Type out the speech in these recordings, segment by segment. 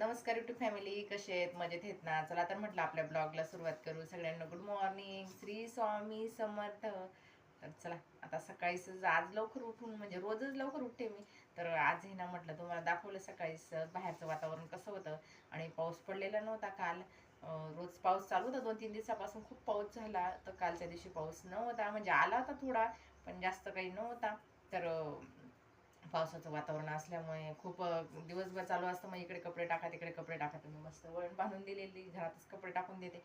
नमस्कार YouTube family कसे आहेत? मजेत आहेत ना? चला तर म्हटलं आपल्या ब्लॉगला सुरुवात करू. सगळ्यांना गुड मॉर्निंग श्री स्वामी समर्थ. तर चला आता सकाळीच आज लवकर उठून म्हणजे रोजच लवकर उठते मी. तर आज हे ना म्हटलं तुम्हाला दाखवलं सकाळीच बाहेरचं वातावरण कसं होतं. आणि पाऊस पडलेला नव्हता काल. रोज पाऊस चालू होता. दोन तीन दिवसापासून खूप पाऊस झाला. तर कालच्या दिवशी पाऊस नव्हता. म्हणजे आला होता थोडा पण जास्त काही नव्हता. तर पावसाचं वातावरण असल्यामुळे खूप दिवसभर चालू असतं मग इकडे कपडे टाका तिकडे कपडे टाका. तुम्ही मस्त वळण बांधून दिलेली घरातच कपडे टाकून देते.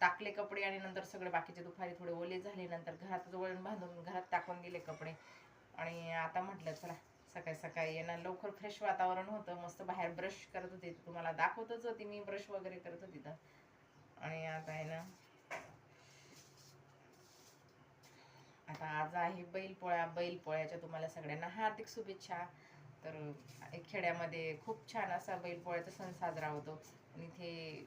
टाकले कपडे आणि नंतर सगळे बाकीचे दुपारी थोडे ओले झाले नंतर घरातच वळण बांधून घरात टाकून दिले कपडे. आणि आता म्हटलं चला सकाळी सकाळी येणार लवकर फ्रेश वातावरण होतं मस्त बाहेर ब्रश करत होते तुम्हाला दाखवतच होती मी ब्रश वगैरे करत होती तर. आणि आता आहे ना आता आज आहे बैलपोळा. बैलपोळ्याच्या तुम्हाला सगळ्यांना हार्दिक शुभेच्छा. तर खेड्यामध्ये खूप छान असा बैलपोळ्याचा सण साजरा होतो. आणि इथे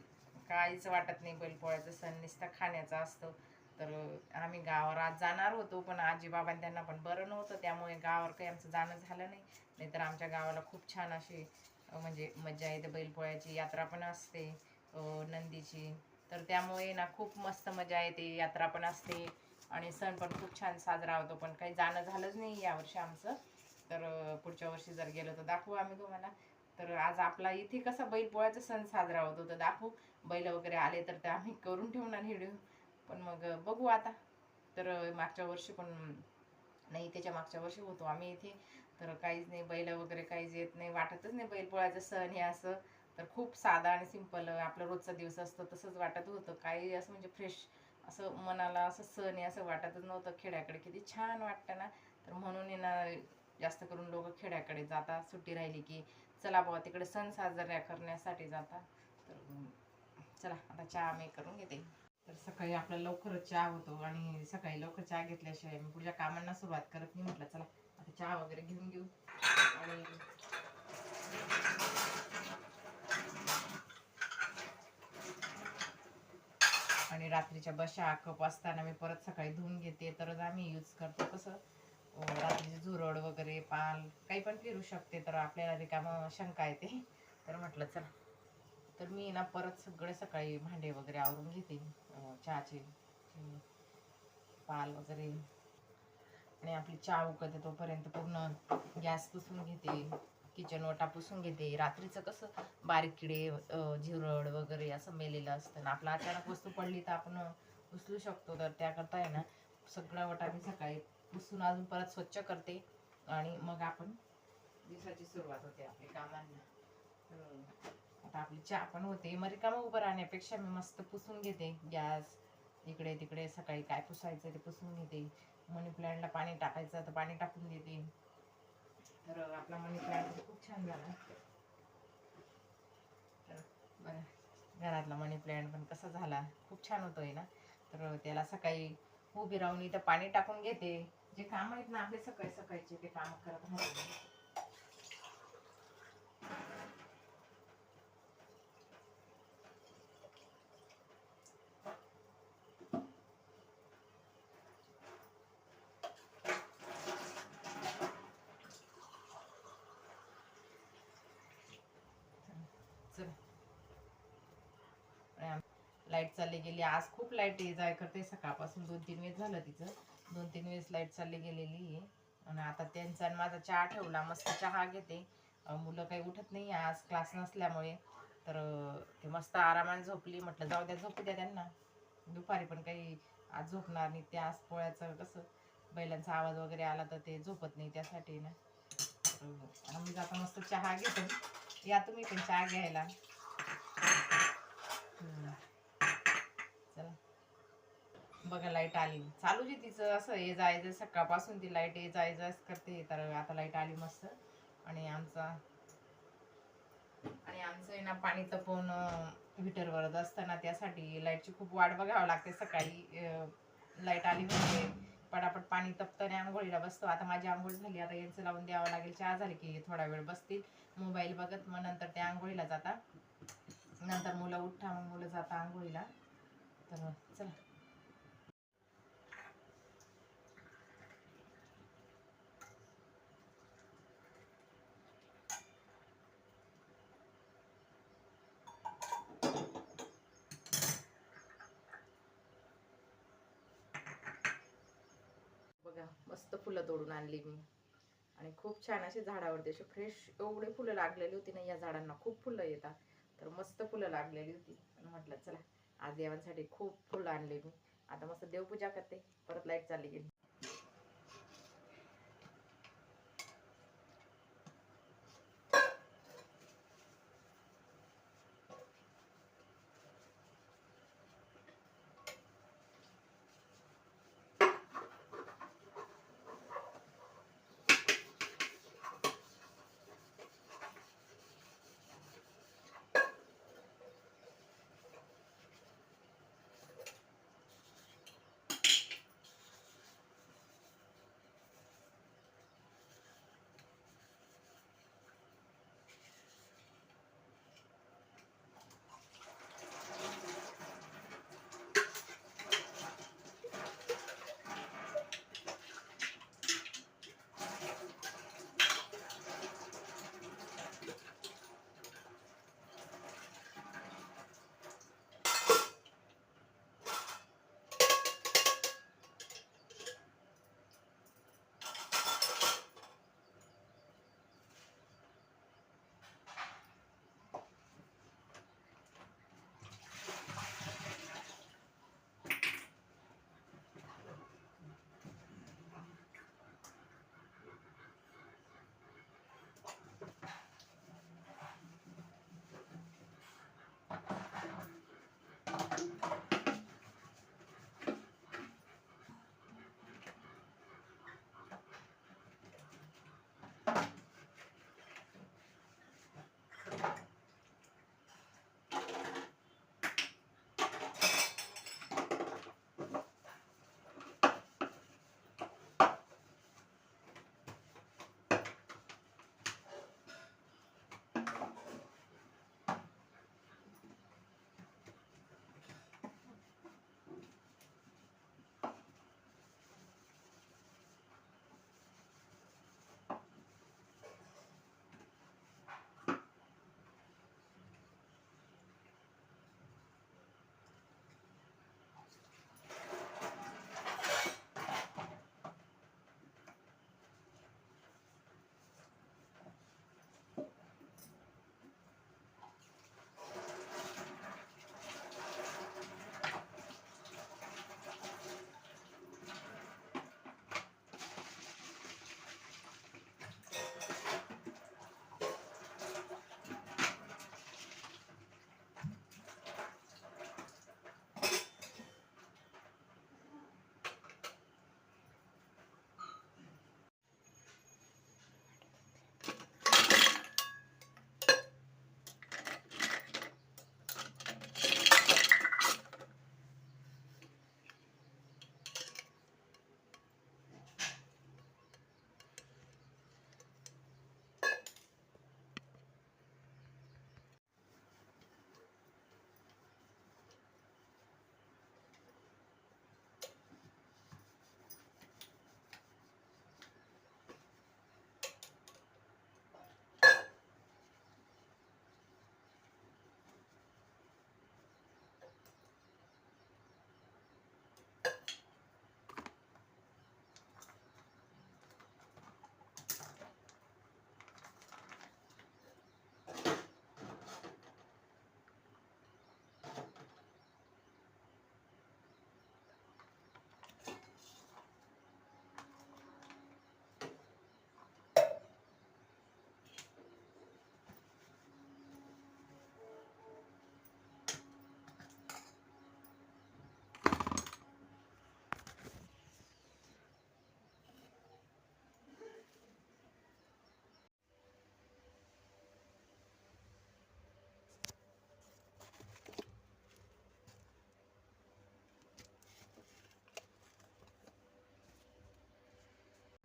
काहीच वाटत नाही बैलपोळ्याचा सण. नुसता खाण्याचा असतो. तर आम्ही गावावर आज जाणार होतो पण आजीबाबांनी त्यांना पण बरं नव्हतं. त्यामुळे गावावर काही आमचं जाणं झालं नाही. नाहीतर आमच्या गावाला खूप छान अशी म्हणजे मजा येते. बैलपोळ्याची यात्रा पण असते नंदीची. तर त्यामुळे ना खूप मस्त मजा येते. यात्रा पण असते. आणि सण पण खूप छान साजरा होतो पण काही जाणं झालंच नाही यावर्षी आमचं. तर पुढच्या वर्षी जर गेलो तर दाखवू आम्ही तुम्हाला. तर आज आपला इथे कसा बैलपोळ्याचा सण साजरा होतो तर दाखवू. बैल वगैरे आले तर ते आम्ही करून ठेवणार व्हिडिओ पण मग बघू आता. तर मागच्या वर्षी पण नाही त्याच्या मागच्या वर्षी होतो आम्ही इथे. तर काहीच नाही बैल वगैरे काहीच येत नाही वाटतच नाही बैलपोळ्याचं सण हे असं. तर खूप साधा आणि सिंपल आपला रोजचा दिवस असतो तसंच वाटत होतं. काही असं म्हणजे फ्रेश असं मनाला असं सण आहे असं वाटतच नव्हतं खेड्याकडे. किती छान वाटतं ना. तर म्हणून आहे ना जास्त करून लोक खेड्याकडे जातात. सुट्टी राहिली की चला बाबा तिकडे सण साजरा करण्यासाठी जातात. तर चला आता चहा मी करून घेते. तर सकाळी आपला लवकरच चहा होतो आणि सकाळी लवकर चहा घेतल्याशिवाय मी पुढच्या कामांना सुरुवात करत नाही म्हटलं. चला आता चहा वगैरे घेऊन घेऊ आणि आणि रात्रीच्या बशा कप असताना मी परत सकाळी धुवून घेते तरच आम्ही यूज करतो. कसं रात्रीचे झुरड वगैरे पाल काही पण फिरू शकते. तर आपल्याला रिकामं शंका येते. तर म्हटलं चला. तर मी ना परत सगळे सकाळी भांडे वगैरे आवरून घेते. चहाचे पाल वगैरे. आणि आपली चहा उकळते तोपर्यंत पूर्ण गॅस पुसून घेते. किचन ओटा पुसून घेते. रात्रीचं कसं बारीक किडे झिरड वगैरे असं मेलेलं असतं ना आपलं अचानक वस्तू पडली तर आपण उचलू शकतो. तर त्याकरता आहे ना सगळा वटा मी सकाळी पुसून अजून परत स्वच्छ करते आणि मग आपण दिवसाची सुरुवात होते आपल्या कामांना. आता आपली चहा पण होते. मग काम उभं राहण्यापेक्षा मी मस्त पुसून घेते. गॅस इकडे तिकडे सकाळी काय पुसायचं ते पुसून घेते. मनी प्लॅन्टला पाणी टाकायचं तर पाणी टाकून देते. तर आपला मनी प्लांट खूप छान झाला. तर घरातला मनी प्लांट पण कसा झाला? खूप छान होतोय ना? तर त्याला सकाळी उभी राहून इथं पाणी टाकून घेते. जे काम आहेत ना आपले सकाळी सकाळचे ते काम करत राहते चला लाइट चालली गेली. आज खूप लाइट ये जाय करते. सकाळपासून दोन तीन वेळेस झालं तिचं. दोन तीन वेळेस लाइट चालली गेलेली आहे. आणि आता त्यांचा आणि माझा चहा ठेवला. मस्त चहा घेते. मुलं काही उठत नाही आज क्लास नसल्यामुळे. तर ते मस्त आरामाने झोपली. म्हटलं जाऊ द्या झोपू द्या त्यांना. दुपारी पण काही आज झोपणार नाही. ते आज पोळ्याचं कसं बैलांचा आवाज वगैरे आला तर ते झोपत नाही त्यासाठी ना. तर आम्ही आता मस्त चहा घेतो. या तुम्ही पण चहा घ्यायला हम्म. चला बघा लाइट आली. चालू जे तिचं असं हे जायचं सकाळपासून ती लाइट ये जायचं करते. तर आता लाइट आली मस्त. आणि आमचा आणि आमचं आहे ना पाणी तपवून हिटरवरच असताना त्यासाठी लाईटची खूप वाट बघावं लागते. सकाळी लाइट आली म्हणजे पटापट पाणी तपतं आंघोळीला बसतो. आता माझी आंघोळ झाली. आता यांचं लावून द्यावं लागेल. चहा झाली की थोडा वेळ बसतील. मोबाईल बघत मग नंतर ते आंघोळीला जाता नंतर मुलं उठा मग मुलं जाता आंघोळीला. तर चला. बघा मस्त फुलं तोडून आणली मी. आणि खूप छान असे झाडावरती असे फ्रेश एवढे फुलं लागलेली होती ना या झाडांना खूप फुलं येतात. तर मस्त फुलं लागलेली होती. म्हटलं चला आज देवांसाठी खूप फुलं आणले मी. आता मस्त देवपूजा करते. परत लाइट चालली गेली.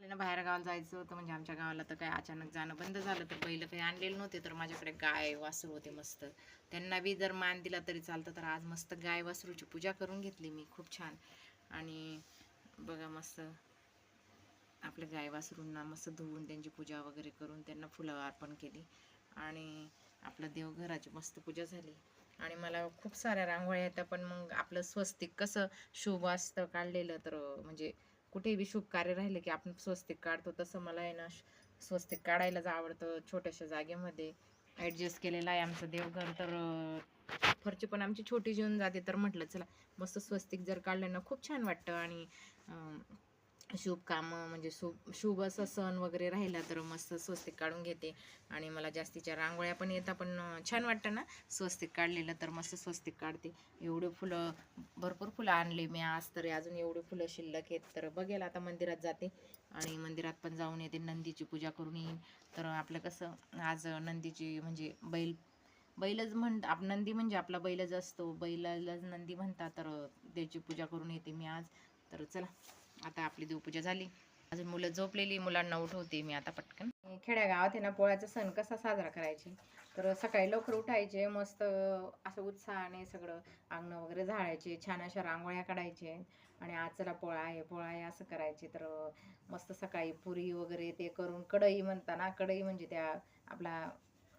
आपल्याला बाहेर गावाला जायचं होतं. म्हणजे आमच्या गावाला तर काय अचानक जाणं बंद झालं. तर पहिलं काही आणलेलं नव्हते तर माझ्याकडे गाय वासरू होते मस्त. त्यांना बी जर मान दिला तरी चालतं. तर आज मस्त गाय वासरूची पूजा करून घेतली मी. खूप छान. आणि बघा मस्त आपल्या गाय वासरूंना मस्त धुवून त्यांची पूजा वगैरे करून त्यांना फुलं अर्पण केली. आणि आपलं देवघराची मस्त पूजा झाली. आणि मला खूप साऱ्या रांगोळ्या येतात. पण मग आपलं स्वस्तिक कसं शुभ असतं काढलेलं तर म्हणजे कुठेही शुभ कार्य राहिलं की आपण स्वस्तिक काढतो तसं मला आहे ना स्वस्तिक काढायलाच आवडतं छोट्याशा जागेमध्ये. ॲडजस्ट केलेलं आहे आमचं देवघर तर फरची पण आमची छोटी जीवन जाते तर म्हटलं चला मस्त स्वस्तिक जर काढलं ना खूप छान वाटतं आणि शुभ कामं म्हणजे शुभ शुभ असं सण वगैरे राहिला तर मस्त स्वस्तिक काढून घेते. आणि मला जास्तीच्या रांगोळ्या पण येतात पण छान वाटतं ना स्वस्तिक काढलेलं तर मस्त स्वस्तिक काढते. एवढे फुलं भरपूर फुलं आणले मी आज तरी अजून एवढे फुलं शिल्लक आहेत तर बघेल आता मंदिरात जाते. आणि मंदिरात पण जाऊन येते नंदीची पूजा करून येईन. तर आपलं कसं आज नंदीची म्हणजे बैल बैलच म्हण आप नंदी म्हणजे आपला बैलच असतो. बैलालाच नंदी म्हणतात तर त्याची पूजा करून येते मी आज. तर चला. आता आपली देवपूजा झाली. अजून मुलं झोपलेली मुलांना उठवते मी आता पटकन. खेड्या गावात आहे ना पोळ्याचा सण कसा साजरा करायचे? तर सकाळी लवकर उठायचे मस्त असं उत्साहाने सगळं अंगण वगैरे झाडायचे छान अशा रांगोळ्या काढायचे आणि आज चला पोळा आहे पोळा आहे असं करायचे. तर मस्त सकाळी पुरी वगैरे ते करून कढई म्हणता ना कढई म्हणजे त्या आपला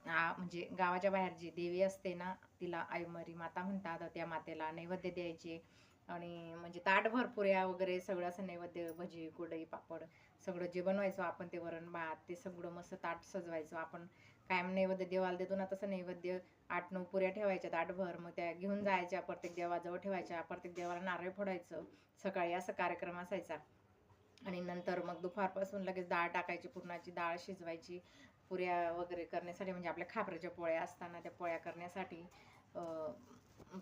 म्हणजे गावाच्या बाहेर जी देवी असते ना तिला आईमरी माता म्हणतात त्या मातेला नैवेद्य द्यायचे. आणि म्हणजे ताटभर पुऱ्या वगैरे सगळं असं नैवेद्य भजी कुडई पापड सगळं जे बनवायचो आपण ते वरण भात ते सगळं मस्त ताट सजवायचो. आपण कायम नैवेद्य देवाला देतो ना तसं नैवेद्य आठ नऊ पुऱ्या ठेवायच्या ताटभर. मग त्या घेऊन जायच्या प्रत्येक देवाजवळ ठेवायच्या प्रत्येक देवाला नारळ फोडायचं. सकाळी असा कार्यक्रम असायचा. आणि नंतर मग दुपारपासून लगेच डाळ टाकायची पुरणाची डाळ शिजवायची. पुऱ्या वगैरे करण्यासाठी म्हणजे आपल्या खापऱ्याच्या पोळ्या असताना त्या पोळ्या करण्यासाठी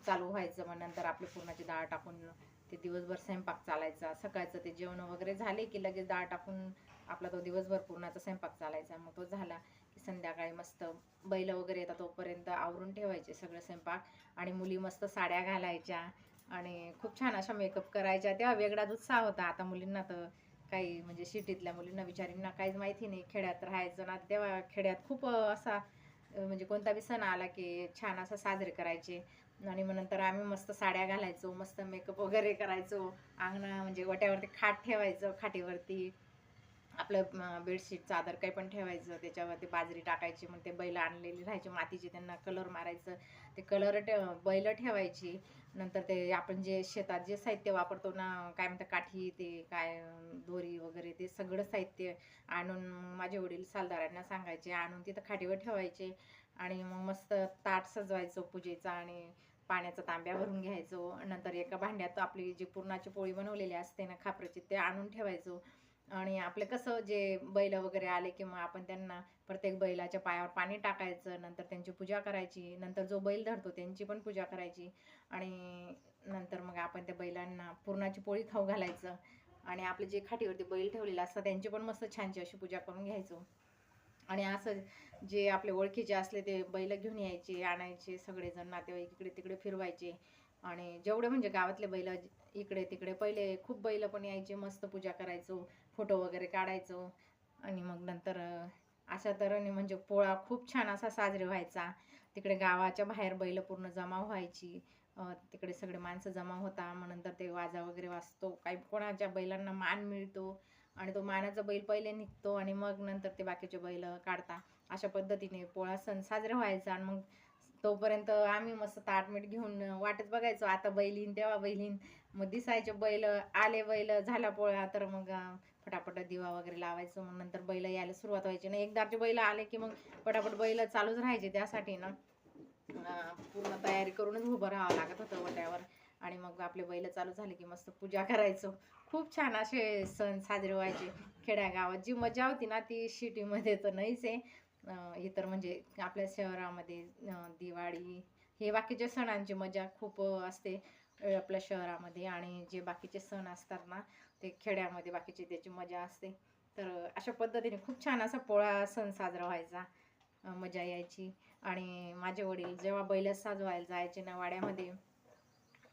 चालू व्हायचं मग नंतर आपली पुरणाची डाळ टाकून ते दिवसभर स्वयंपाक चालायचा. सकाळचं ते जेवण वगैरे झाले की लगेच डाळ टाकून आपला तो दिवसभर पुरणाचा स्वयंपाक चालायचा. मग तो झाला की संध्याकाळी मस्त बैल वगैरे येतात तोपर्यंत आवरून ठेवायचे सगळं स्वयंपाक आणि मुली मस्त साड्या घालायच्या आणि खूप छान अशा मेकअप करायच्या. तेव्हा वेगळाच उत्साह होता. आता मुलींना तर काही म्हणजे सिटीतल्या मुलींना विचारींना काहीच माहिती नाही. खेड्यात राहायचं ना तेव्हा खेड्यात खूप असा म्हणजे कोणता बी सण आला की छान असं साजरे करायचे. आणि मग नंतर आम्ही मस्त साड्या घालायचो मस्त मेकअप वगैरे करायचो. अंगणा म्हणजे वट्यावरती खाट ठेवायचं खाटीवरती. आपलं बेडशीट चादर काही पण ठेवायचं त्याच्यावरती बाजरी टाकायची मग ते बैल आणलेली राहायची मातीची त्यांना कलर मारायचं. ते कलर ठे बैल ठेवायची. नंतर ते आपण जे शेतात जे साहित्य वापरतो ना काय म्हणतात काठी ते काय दोरी वगैरे ते सगळं साहित्य आणून माझे वडील सालदारांना सांगायचे आणून तिथं खाटीवर ठेवायचे. आणि मग मस्त ताट सजवायचो पूजेचा आणि पाण्याचा तांब्या भरून घ्यायचो. नंतर एका भांड्यात आपली जी पुरणाची पोळी बनवलेली असते ना खापराची ते आणून ठेवायचो. आणि आपलं कसं जे बैल वगैरे आले की मग आपण त्यांना प्रत्येक बैलाच्या पायावर पाणी टाकायचं नंतर त्यांची पूजा करायची नंतर जो बैल धरतो त्यांची पण पूजा करायची. आणि नंतर मग आपण त्या बैलांना पुरणाची पोळी खाऊ घालायचं. आणि आपले जे खाटीवरती बैल ठेवलेले असतात त्यांची पण मस्त छानशी अशी पूजा करून घ्यायचो. आणि असं जे आपले ओळखीचे असले ते बैल घेऊन यायचे आणायचे सगळेजण नातेवाईक इकडे तिकडे फिरवायचे. आणि जेवढे म्हणजे गावातले बैल इकडे तिकडे पहिले खूप बैल पण यायचे मस्त पूजा करायचो फोटो वगैरे काढायचो. आणि मग नंतर अशा तऱ्हेने म्हणजे पोळा खूप छान असा साजरे व्हायचा. तिकडे गावाच्या बाहेर बैल पूर्ण जमा व्हायची. तिकडे सगळे माणसं जमा होता मग नंतर ते वाजा वगैरे वाजतो. काही कोणाच्या बैलांना मान मिळतो. आणि तो मानाचा बैल पहिले निघतो आणि मग नंतर ते बाकीचे बैल काढता. अशा पद्धतीने पोळा सण साजरा व्हायचा आणि मग तोपर्यंत आम्ही मस्त ताटमीठ घेऊन वाटत बघायचो आता बैलीन तेव्हा बैलीन. मग दिसायचे बैल आले बैल झाला पोळा तर मग फटाफट दिवा वगैरे लावायचो. मग नंतर बैल यायला सुरुवात व्हायची. ना एकदाचे बैल आले की मग फटाफट बैल चालूच राहायचे त्यासाठी ना. पूर्ण तयारी करूनच उभं राहावं लागत होतं वट्यावर. आणि मग आपले बैल चालू झाले की मस्त पूजा करायचो. खूप छान असे सण साजरे व्हायचे खेड्यागावात. जी मजा होती ना ती सिटीमध्ये तर नाहीच आहे. इतर म्हणजे आपल्या शहरामध्ये दिवाळी हे बाकीच्या सणांची मजा खूप असते आपल्या शहरामध्ये. आणि जे बाकीचे सण असतात ना ते खेड्यामध्ये बाकीची त्याची मजा असते. तर अशा पद्धतीने खूप छान असा पोळा सण साजरा व्हायचा मजा यायची. आणि माझे वडील जेव्हा बैल साजवायला जायचे ना वाड्यामध्ये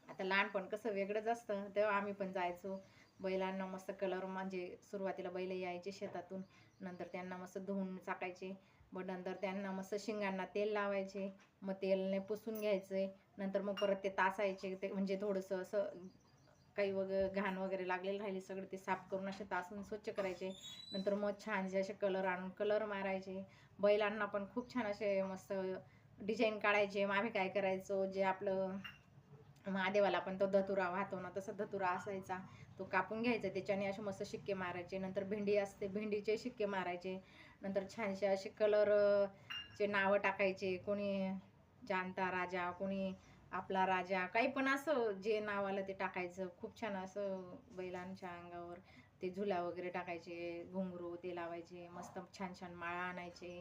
आता लहानपण कसं वेगळंच असतं तेव्हा आम्ही पण जायचो. बैलांना मस्त कलर म्हणजे सुरुवातीला बैल यायचे शेतातून नंतर त्यांना मस्त धुवून चाकायचे. मग नंतर त्यांना मस्त शिंगांना तेल लावायचे मग तेलने पुसून घ्यायचे नंतर मग परत ते तासायचे ते म्हणजे थोडंसं असं काही वगैरे घाण वगैरे लागलेलं राहिले सगळे ते साफ करून असे तासून स्वच्छ करायचे. नंतर मग छान जे असे कलर आणून कलर मारायचे. बैलांना पण खूप छान असे मस्त डिझाईन काढायचे मग आम्ही काय करायचो जे आपलं महादेवाला पण तो धतुरा वाहतो ना तसा धतुरा असायचा. तो कापून घ्यायचा त्याच्याने असे मस्त शिक्के मारायचे. नंतर भेंडी असते भेंडीचे शिक्के मारायचे. नंतर छानसे असे कलरचे नावं टाकायचे कोणी जानता राजा कोणी आपला राजा काही पण असं जे नाव आलं ते टाकायचं. खूप छान असं बैलांच्या अंगावर ते झुला वगैरे टाकायचे घुंगरू ते लावायचे मस्त छान छान माळा आणायचे.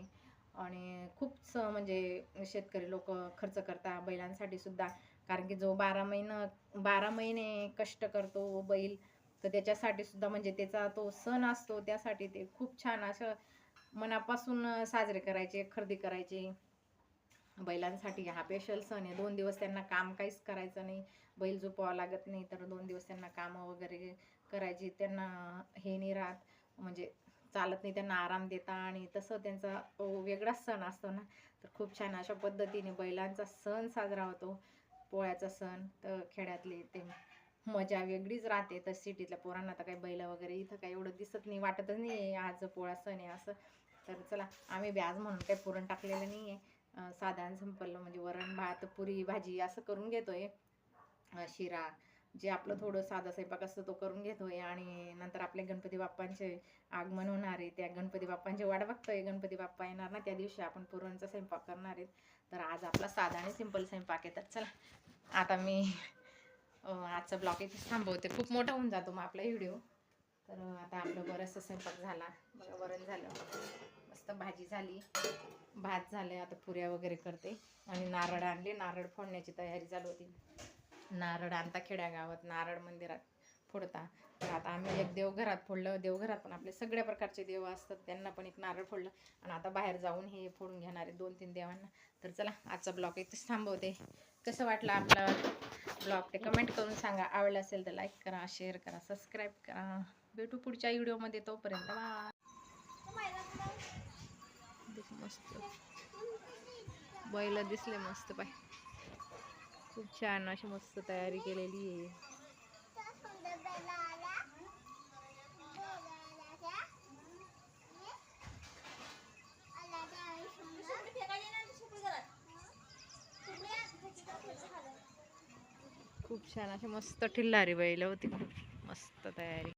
आणि खूप स म्हणजे शेतकरी लोक खर्च करता बैलांसाठी सुद्धा. कारण की जो बारा महिनं बारा महिने कष्ट करतो बैल तर त्याच्यासाठी सुद्धा म्हणजे त्याचा तो सण असतो त्यासाठी ते खूप छान असं मनापासून साजरे करायचे खरेदी करायचे. बैलांसाठी हा स्पेशल सण आहे. दोन दिवस त्यांना काम काहीच करायचं नाही. बैल झोपावं लागत नाही तर दोन दिवस त्यांना कामं वगैरे करायची. त्यांना हे नाही राहत. म्हणजे चालत नाही त्यांना आराम देता आणि तसं त्यांचा वेगळाच सण असतो ना. तर खूप छान अशा पद्धतीने बैलांचा सण साजरा होतो. पोळ्याचा सण तर खेड्यातले ते मजा वेगळीच राहते. तर सिटीतल्या पोरांना तर काही बैल वगैरे इथं काही एवढं दिसत नाही वाटतच नाही आहे आज पोळा सण आहे असं. तर चला आम्ही व्याज म्हणून काही पुरण टाकलेलं नाही आहे साधारण संपलं म्हणजे वरण भात पुरी भाजी असं करून घेतोय. आहे शिरा जे आपलं थोडं साधा स्वयंपाक असतं तो करून घेतोय. आणि नंतर आपले गणपती बाप्पांचे आगमन होणार आहे. त्या गणपती बाप्पांची वाट बघतोय. गणपती बाप्पा येणार ना त्या दिवशी आपण पुरणचा स्वयंपाक करणार आहेत. तर आज आपला साधा आणि सिंपल स्वयंपाक येतात चला आता मी आजचा ब्लॉग इथे थांबवते. खूप मोठा होऊन जातो मग आपला व्हिडिओ. तर आता आपलं बरंचसं स्वयंपाक झाला. बघा वरण झालं. मस्त भाजी झाली. भात झाले आता पुऱ्या वगैरे करते. आणि नारळ आणले. नारळ फोडण्याची तयारी चालू होती. नारळ आणता खेड्यागावात नारळ मंदिरात फोडता. तर आता आम्ही एक देवघरात फोडलं. देवघरात पण आपले सगळ्या प्रकारचे देव असतात. त्यांना पण एक नारळ फोडलं. आणि आता बाहेर जाऊन हे फोडून घेणारे दोन तीन देवांना. तर चला आजचा ब्लॉग इथेच थांबवते. कसं वाटलं आपला ब्लॉग? ते कमेंट करून सांगा. आवडलं असेल तर लाईक करा शेअर करा सबस्क्राईब करा. भेटू पुढच्या व्हिडिओमध्ये तोपर्यंत. बाय मस्त. बैल दिसले मस्त बाय. खूप छान अशी मस्त तयारी केलेली आहे. खूप छान अशी मस्त ठिल्लारी बैल होती. खूप मस्त तयारी.